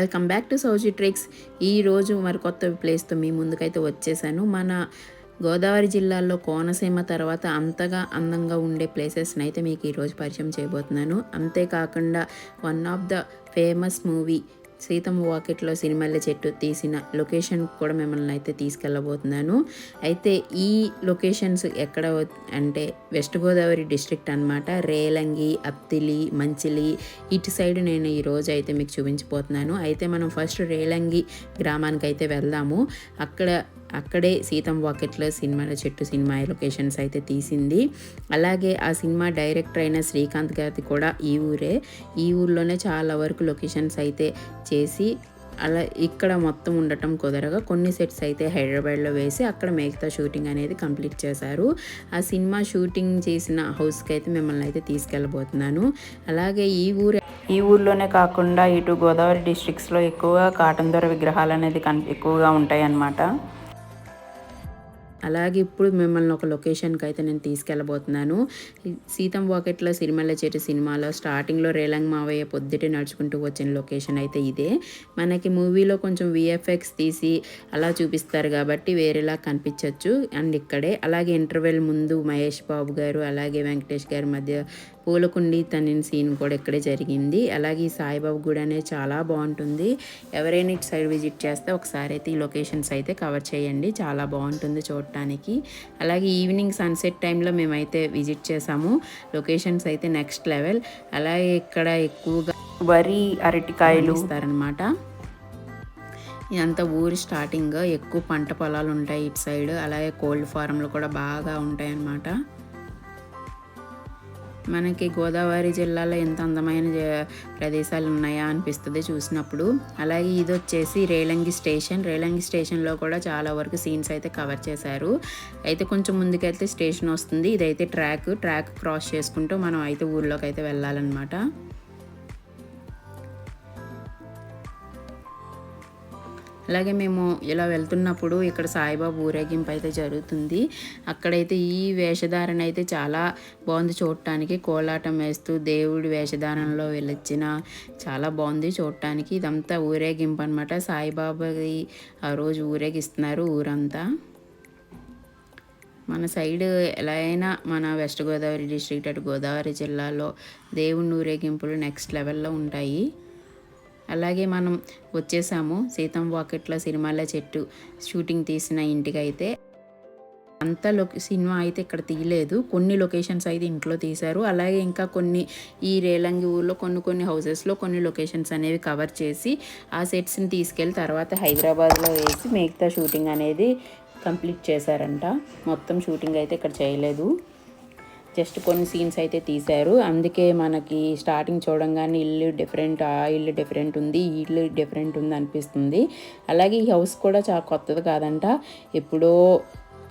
Welcome back to Souji tricks. ఈరోజు మరి కొత్త ప్లేస్తో మీ ముందుకైతే వచ్చేసాను. మన గోదావరి జిల్లాలో కోనసీమ తర్వాత అంతగా అందంగా ఉండే ప్లేసెస్ని అయితే మీకు ఈరోజు పరిచయం చేయబోతున్నాను. అంతేకాకుండా one of the famous movie Seethamma వాకెట్లో సినిమాల చెట్టు తీసిన లొకేషన్ కూడా మిమ్మల్ని అయితే తీసుకెళ్ళబోతున్నాను. అయితే ఈ లొకేషన్స్ ఎక్కడ అంటే వెస్ట్ గోదావరి డిస్ట్రిక్ట్ అనమాట రేలంగి అత్తిలి మంచిలి ఇటు సైడ్ నేను ఈరోజు అయితే మీకు చూపించబోతున్నాను. అయితే మనం ఫస్ట్ రేలంగి గ్రామానికి అయితే వెళ్దాము. అక్కడ అక్కడే సీతం వాకెట్లో సినిమాల చెట్టు సినిమా లొకేషన్స్ అయితే తీసింది. అలాగే ఆ సినిమా డైరెక్టర్ అయిన శ్రీకాంత్ గారిది కూడా ఈ ఊరే. ఈ ఊర్లోనే చాలా వరకు లొకేషన్స్ అయితే చేసి అలా ఇక్కడ మొత్తం ఉండటం కుదరగా కొన్ని సెట్స్ అయితే హైదరాబాద్లో వేసి అక్కడ మిగతా షూటింగ్ అనేది కంప్లీట్ చేశారు. ఆ సినిమా షూటింగ్ చేసిన హౌస్కి అయితే మిమ్మల్ని అయితే తీసుకెళ్ళబోతున్నాను. అలాగే ఈ ఊరు ఈ ఊర్లోనే కాకుండా ఇటు గోదావరి డిస్ట్రిక్ట్స్లో ఎక్కువగా కాటన్ దొర విగ్రహాలు అనేది కన్ ఎక్కువగా ఉంటాయి అన్నమాట అలాగే ఇప్పుడు మిమ్మల్ని ఒక లొకేషన్కి అయితే నేను తీసుకెళ్ళబోతున్నాను. సీతం వాకెట్లో సిరిమల్ల చెట్టు సినిమాలో స్టార్టింగ్లో రేలంగ్ మావయ్య పొద్దుటే నడుచుకుంటూ వచ్చిన లొకేషన్ అయితే ఇదే. మనకి మూవీలో కొంచెం విఎఫ్ఎక్స్ తీసి అలా చూపిస్తారు కాబట్టి వేరేలా కనిపించవచ్చు అండ్ ఇక్కడే. అలాగే ఇంటర్వెల్ ముందు మహేష్ బాబు గారు అలాగే వెంకటేష్ గారి మధ్య పూలకుండి తనిన సీన్ కూడా ఇక్కడే జరిగింది. అలాగే ఈ సాయిబాబు గుడి అనేది చాలా బాగుంటుంది. ఎవరైనా ఇటు సైడ్ విజిట్ చేస్తే ఒకసారి అయితే ఈ లొకేషన్స్ అయితే కవర్ చేయండి. చాలా బాగుంటుంది చూడటానికి. అలాగే ఈవినింగ్ సన్సెట్ టైంలో మేమైతే విజిట్ చేసాము లొకేషన్స్ అయితే నెక్స్ట్ లెవెల్. అలాగే ఇక్కడ ఎక్కువగా వరి అరటికాయలు. ఇస్తారనమాట ఇదంతా ఊరి స్టార్టింగ్. ఎక్కువ పంట పొలాలు ఉంటాయి ఇటు సైడ్. అలాగే కోల్డ్ ఫారంలు కూడా బాగా ఉంటాయి అన్నమాట మనకి గోదావరి జిల్లాలో ఎంత అందమైన ప్రదేశాలు ఉన్నాయా అనిపిస్తుంది చూసినప్పుడు. అలాగే ఇది వచ్చేసి రేలంగి స్టేషన్. రేలంగి స్టేషన్లో కూడా చాలా వరకు సీన్స్ అయితే కవర్ చేశారు. అయితే కొంచెం ముందుకైతే స్టేషన్ వస్తుంది. ఇదైతే ట్రాక్. ట్రాక్ క్రాస్ చేసుకుంటూ మనం అయితే ఊర్లోకి అయితే వెళ్ళాలన్నమాట. అలాగే మేము ఇలా వెళ్తున్నప్పుడు ఇక్కడ సాయిబాబా ఊరేగింపు అయితే జరుగుతుంది. అక్కడైతే ఈ వేషధారణ అయితే చాలా బాగుంది చూడటానికి. కోలాటం వేస్తూ దేవుడి వేషధారణలో వెళ్ళొచ్చిన చాలా బాగుంది చూడటానికి. ఇదంతా ఊరేగింపు అనమాట సాయిబాబాది ఆ రోజు ఊరేగిస్తున్నారు ఊరంతా. మన సైడ్ ఎలా అయినా మన వెస్ట్ గోదావరి డిస్ట్రిక్ట్ అటు గోదావరి జిల్లాలో దేవుని ఊరేగింపులు నెక్స్ట్ లెవెల్లో ఉంటాయి. అలాగే మనం వచ్చేసాము సీతం వాకెట్లో సినిమాల చెట్టు షూటింగ్ తీసిన ఇంటికైతే. అంత లొకే సినిమా అయితే ఇక్కడ తీయలేదు. కొన్ని లొకేషన్స్ అయితే ఇంట్లో తీశారు. అలాగే ఇంకా కొన్ని ఈ రేలంగి ఊర్లో కొన్ని కొన్ని హౌసెస్లో కొన్ని లొకేషన్స్ అనేవి కవర్ చేసి ఆ సెట్స్ని తీసుకెళ్ళి తర్వాత హైదరాబాద్లో వేసి మిగతా షూటింగ్ అనేది కంప్లీట్ చేశారంట. మొత్తం షూటింగ్ అయితే ఇక్కడ చేయలేదు. జస్ట్ కొన్ని సీన్స్ అయితే తీశారు. అందుకే మనకి స్టార్టింగ్ చూడంగానే ఇల్లు డిఫరెంట్ ఆ ఇల్లు డిఫరెంట్ ఉంది ఈ ఇల్లు డిఫరెంట్ ఉంది అనిపిస్తుంది. అలాగే ఈ హౌస్ కూడా చాలా కొత్తది కాదంట. ఎప్పుడో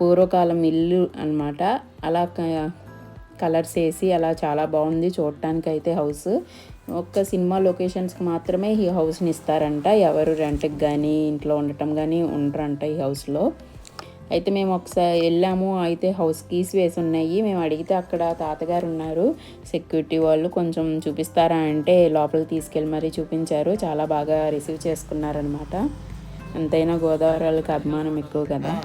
పూర్వకాలం ఇల్లు అన్నమాట. అలా క- కలర్స్ వేసి అలా చాలా బాగుంది చూడటానికి అయితే హౌస్. ఒక్క సినిమా లొకేషన్స్కి మాత్రమే ఈ హౌస్ని ఇస్తారంట. ఎవరు రెంట్కి కానీ ఇంట్లో ఉండటం కానీ ఉండరంట ఈ హౌస్లో. అయితే మేము ఒకసారి వెళ్ళాము. అయితే హౌస్ కీస్ వేసి ఉన్నాయి మేము అడిగితే అక్కడ తాతగారు ఉన్నారు. సెక్యూరిటీ వాళ్ళు కొంచెం చూపిస్తారా అంటే లోపలికి తీసుకెళ్ళి మరీ చూపించారు. చాలా బాగా రిసీవ్ చేసుకున్నారనమాట ఎంతైనా గోదావరి వాళ్ళకి అభిమానం ఎక్కువ కదా.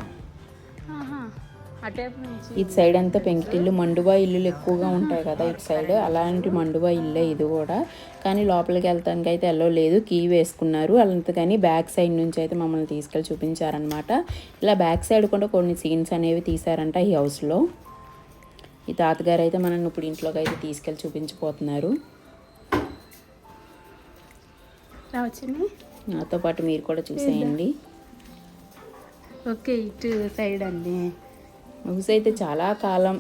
ఇటు సైడ్ అంతా పెంకిటిల్లు మండువా ఇల్లులు ఎక్కువగా ఉంటాయి కదా ఇటు సైడ్. అలాంటి మండువా ఇల్లే ఇది కూడా. కానీ లోపలికి వెళ్తానికి అయితే ఎల్లో లేదు. కీ వేసుకున్నారు. అంతకని బ్యాక్ సైడ్ నుంచి అయితే మమ్మల్ని తీసుకెళ్ళి చూపించారనమాట ఇలా బ్యాక్ సైడ్ కూడా కొన్ని సీన్స్ అనేవి తీశారంట ఈ హౌస్లో ఈ తాతగారు అయితే మనల్ని ఇప్పుడు ఇంట్లోకి అయితే తీసుకెళ్ళి చూపించిపోతున్నారు. నాతో పాటు మీరు కూడా చూసేయండి. ఓకే ఇటు సైడ్ అండి. హౌస్ అయితే చాలా కాలం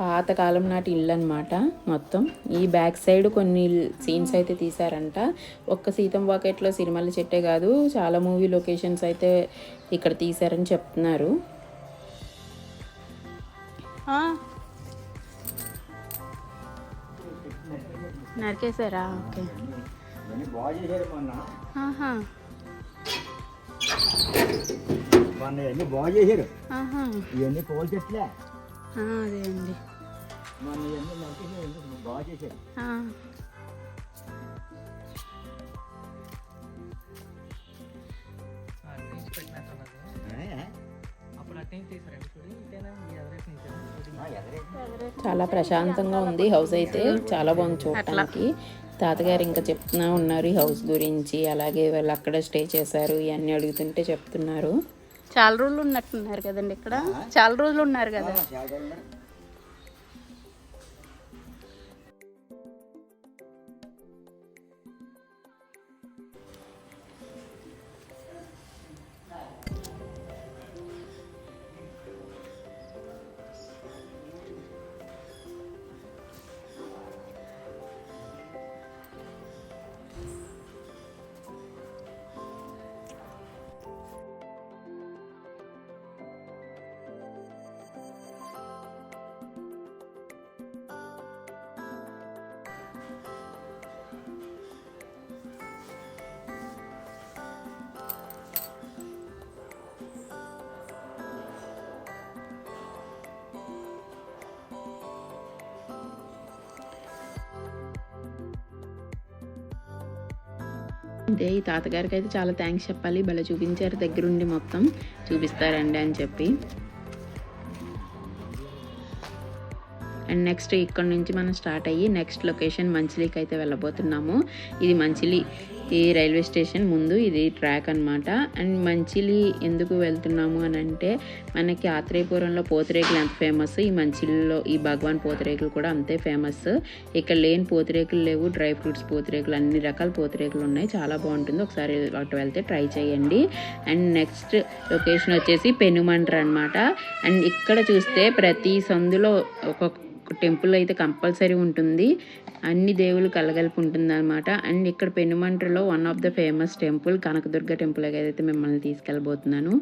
పాత కాలం నాటి ఇల్లు అనమాట మొత్తం. ఈ బ్యాక్ సైడ్ కొన్ని సీన్స్ అయితే తీశారంట. ఒక్క సీతం వాకెట్లో సినిమాల చెట్టే కాదు చాలా మూవీ లొకేషన్స్ అయితే ఇక్కడ తీశారని చెప్తున్నారు. ఆ. నరికేశారా? ఓకే. ఆహా. మొన్న ఇవన్నీ బాగు చేశారు. ఇవన్నీ కోల్ చెట్లే. అదే అండి. మొన్న ఇవన్నీ బాగు చేశారు చాలా ప్రశాంతంగా ఉంది హౌస్ అయితే. చాలా బాగుంది చూడటానికి. తాతగారు ఇంకా చెప్తున్నా ఉన్నారు ఈ హౌస్ గురించి. అలాగే వాళ్ళు అక్కడ స్టే చేశారు. ఇవన్నీ అడుగుతుంటే చెప్తున్నారు. చాలా రోజులు ఉన్నట్టున్నారు కదండి ఇక్కడ? చాలా రోజులు ఉన్నారు కదా? అంటే ఈ తాతగారికి అయితే చాలా థ్యాంక్స్ చెప్పాలి. భలే చూపించారు దగ్గరుండి మొత్తం. చూపిస్తారండి అని చెప్పి. అండ్ నెక్స్ట్ ఇక్కడ నుంచి మనం స్టార్ట్ అయ్యి నెక్స్ట్ లొకేషన్ మంచిలీకి అయితే వెళ్ళబోతున్నాము. ఇది మంచిలి ఈ రైల్వే స్టేషన్ ముందు ఇది ట్రాక్ అన్నమాట. అండ్ మంచిలి ఎందుకు వెళ్తున్నాము అని అంటే మనకి ఆత్రేయపురంలో పోతిరేకులు ఎంత ఫేమస్? ఈ మంచిలిలో ఈ భగవాన్ పోతిరేకులు కూడా అంతే ఫేమస్. ఇక్కడ లేని పోతిరేకులు లేవు డ్రై ఫ్రూట్స్ పోతిరేకులు అన్ని రకాల పోతిరేకులు ఉన్నాయి. చాలా బాగుంటుంది. ఒకసారి అటు వెళ్తే ట్రై చేయండి. అండ్ నెక్స్ట్ లొకేషన్ వచ్చేసి పెనుమంట్ర అనమాట అండ్ ఇక్కడ చూస్తే ప్రతి సందులో ఒక్కొక్క టెంపుల్ అయితే కంపల్సరీ ఉంటుంది. అన్ని దేవుళ్ళు కలగలిపి ఉంటుంది అనమాట అండ్ ఇక్కడ పెనుమంట్రలో one of the famous temple Kanakadurga temple అయితే మిమ్మల్ని తీసుకెళ్ళబోతున్నాను.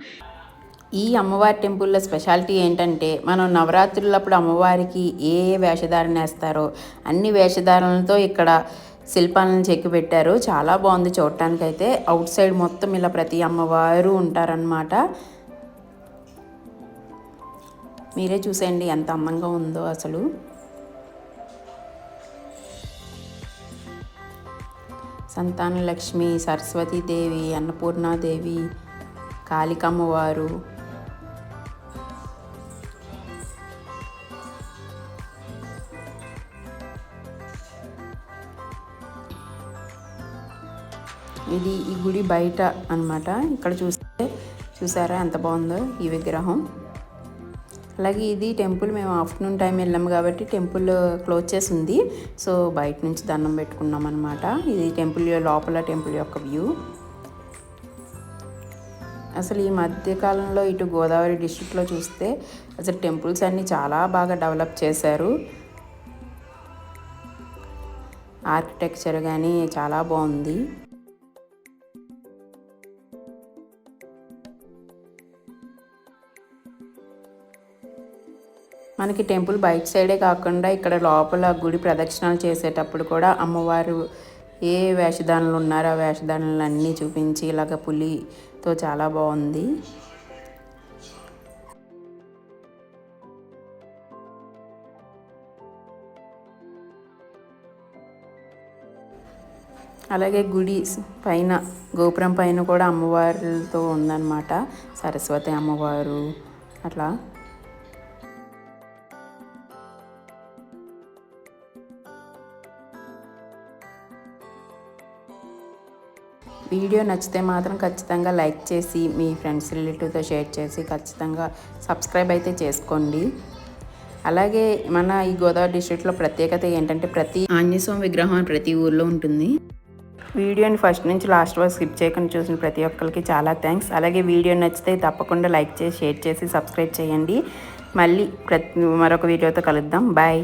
ఈ అమ్మవారి టెంపుల్లో స్పెషాలిటీ ఏంటంటే మనం నవరాత్రులప్పుడు అమ్మవారికి ఏ ఏ వేషధారణ వేస్తారో అన్ని వేషధారణలతో ఇక్కడ శిల్పాలను చెక్కి పెట్టారు చాలా బాగుంది చూడటానికైతే. అవుట్ సైడ్ మొత్తం ఇలా ప్రతి అమ్మవారు ఉంటారనమాట మీరే చూసేయండి ఎంత అందంగా ఉందో అసలు. సంతాన లక్ష్మి సరస్వతీదేవి అన్నపూర్ణాదేవి కాళికమ్మవారు. ఇది ఈ గుడి బయట అన్నమాట. ఇక్కడ చూస్తే చూసారా ఎంత బాగుందో ఈ విగ్రహం. అలాగే ఇది టెంపుల్ మేము ఆఫ్టర్నూన్ టైం వెళ్ళాము కాబట్టి టెంపుల్ క్లోజ్ చేసి ఉంది. సో బయట నుంచి దండం పెట్టుకున్నాం అనమాట ఇది టెంపుల్ లోపల టెంపుల్ యొక్క వ్యూ. అసలు ఈ మధ్యకాలంలో ఇటు గోదావరి డిస్టిక్లో చూస్తే అసలు టెంపుల్స్ అన్నీ చాలా బాగా డెవలప్ చేశారు. ఆర్కిటెక్చర్ కానీ చాలా బాగుంది. మనకి టెంపుల్ బయట సైడే కాకుండా ఇక్కడ లోపల గుడి ప్రదక్షిణాలు చేసేటప్పుడు కూడా అమ్మవారు ఏ వేషధానులు ఉన్నారో ఆ వేషధానులు అన్నీ చూపించి ఇలాగ పులితో చాలా బాగుంది. అలాగే గుడి పైన గోపురం పైన కూడా అమ్మవారితో ఉందన్నమాట. సరస్వతి అమ్మవారు అట్లా. వీడియో నచ్చితే మాత్రం ఖచ్చితంగా లైక్ చేసి మీ ఫ్రెండ్స్ రిలేటివ్తో షేర్ చేసి ఖచ్చితంగా సబ్స్క్రైబ్ అయితే చేసుకోండి. అలాగే మన ఈ గోదావరి డిస్ట్రిక్ట్లో ప్రత్యేకత ఏంటంటే ప్రతి ఆంజనేయస్వామి విగ్రహం ప్రతి ఊర్లో ఉంటుంది. వీడియోని ఫస్ట్ నుంచి లాస్ట్ వరకు స్కిప్ చేయకుండా చూసిన ప్రతి ఒక్కరికి చాలా థ్యాంక్స్. అలాగే వీడియో నచ్చితే తప్పకుండా లైక్ చేసి షేర్ చేసి సబ్స్క్రైబ్ చేయండి. మళ్ళీ ప్రతి మరొక వీడియోతో కలుద్దాం. బాయ్.